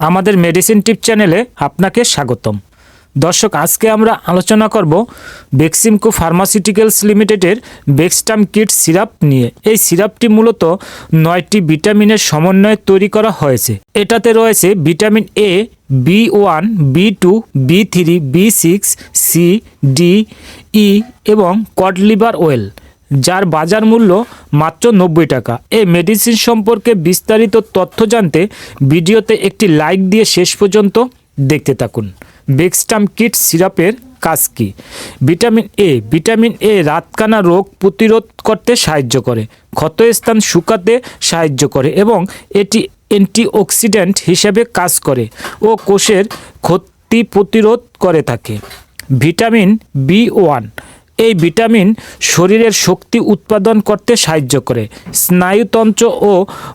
আমাদের মেডিসিন টিপ চ্যানেলে আপনাকে স্বাগতম। দর্শক, আজকে আমরা আলোচনা করব বেক্সিমকো ফার্মাসিউটিক্যালস লিমিটেডের বেক্সটাম কিট সিরাপ নিয়ে। এই সিরাপটি মূলত নয়টি ভিটামিনের সমন্বয়ে তৈরি করা হয়েছে। এটাতে রয়েছে vitamin A B one B two B three B six C D E এবং কড লিভার ওয়েল যার বাজার মূল্য মাত্র নব্বই টাকা। এই মেডিসিন সম্পর্কে বিস্তারিত তথ্য জানতে ভিডিওতে একটি লাইক দিয়ে শেষ পর্যন্ত দেখতে থাকুন। বেক্সটাম কিট সিরাপের কাজ কী? ভিটামিন এ ভিটামিন এ রাতকানা রোগ প্রতিরোধ করতে সাহায্য করে, ক্ষতস্থান শুকাতে সাহায্য করে এবং এটি অ্যান্টিঅক্সিডেন্ট হিসেবে কাজ করে ও কোষের ক্ষতি প্রতিরোধ করে থাকে। ভিটামিন বি ওয়ান এই ভিটামিন শরীরের শক্তি উৎপাদন করতে সাহায্য করে, স্নায়ুতন্ত্র ও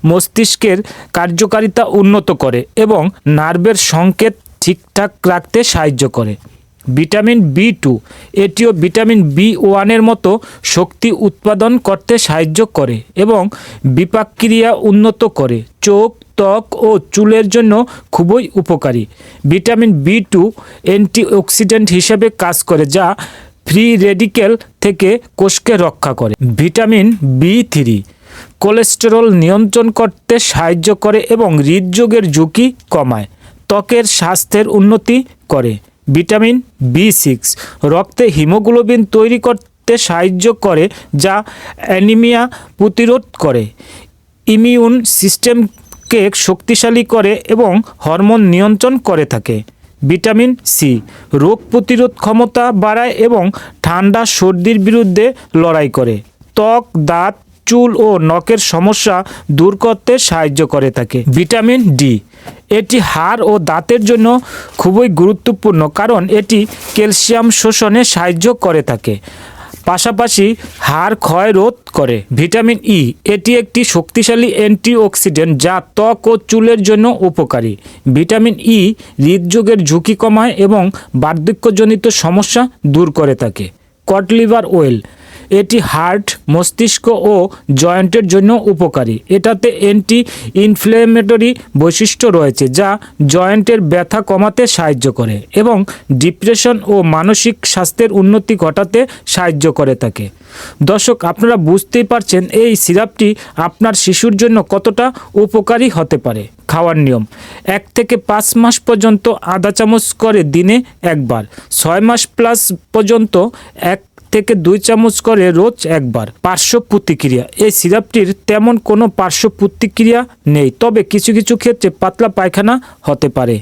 মস্তিষ্কের কার্যকারিতা উন্নত করে এবং নার্ভের সংকেত ঠিকঠাক রাখতে সাহায্য করে। ভিটামিন বি টু, এটিও ভিটামিন বি ওয়ানের মতো শক্তি উৎপাদন করতে সাহায্য করে এবং বিপাক ক্রিয়া উন্নত করে। চোখ, ত্বক ও চুলের জন্য খুবই উপকারী। ভিটামিন বি টু অ্যান্টিঅক্সিডেন্ট হিসেবে কাজ করে, যা ফ্রি রেডিকেল থেকে কোষকে রক্ষা করে। ভিটামিন বি থ্রি, কোলেস্টেরল নিয়ন্ত্রণ করতে সাহায্য করে এবং হৃদযোগের ঝুঁকি কমায়, ত্বকের স্বাস্থ্যের উন্নতি করে। ভিটামিন বি সিক্স, রক্তে হিমোগ্লোবিন তৈরি করতে সাহায্য করে যা অ্যানিমিয়া প্রতিরোধ করে। ইমিউন সিস্টেমকে শক্তিশালী করে এবং হরমোন নিয়ন্ত্রণ করে থাকে। Vitamin C. রোগ প্রতিরোধ ক্ষমতা বাড়ায় এবং ঠান্ডা সর্দির বিরুদ্ধে লড়াই করে। ত্বক, দাঁত, চুল ও নখের সমস্যা দূর করতে সাহায্য করে থাকে ভিটামিন ডি। এটি হাড় ও দাঁতের জন্য খুবই গুরুত্বপূর্ণ কারণ এটি ক্যালসিয়াম শোষণে সাহায্য করে থাকে পাশাপাশি হাড় ক্ষয় রোধ করে। ভিটামিন ই এটি একটি শক্তিশালী অ্যান্টিঅক্সিডেন্ট যা ত্বক ও চুলের জন্য উপকারী। ভিটামিন ই হৃদযোগের ঝুঁকি কমায় এবং বার্ধক্যজনিত সমস্যা দূর করে থাকে। কট লিভার ওয়েল এটি হার্ট, মস্তিষ্ক ও জয়েন্টের জন্য উপকারী। এটাতে অ্যান্টি ইনফ্লেমেটরি বৈশিষ্ট্য রয়েছে যা জয়েন্টের ব্যথা কমাতে সাহায্য করে এবং ডিপ্রেশন ও মানসিক স্বাস্থ্যের উন্নতি ঘটাতে সাহায্য করে থাকে। দর্শক, আপনারা বুঝতেই পারছেন এই সিরাপটি আপনার শিশুর জন্য কতটা উপকারী হতে পারে। খাওয়ার নিয়ম, এক থেকে পাঁচ মাস পর্যন্ত আধা চামচ করে দিনে একবার, ছয় মাস প্লাস পর্যন্ত এক থেকে দুই চামচ করে রোজ একবার পার্শ্ব প্রতিক্রিয়া। এই সিরাপটির তেমন কোনো পার্শ্ব প্রতিক্রিয়া নেই, তবে কিছু কিছু ক্ষেত্রে পাতলা পায়খানা হতে পারে।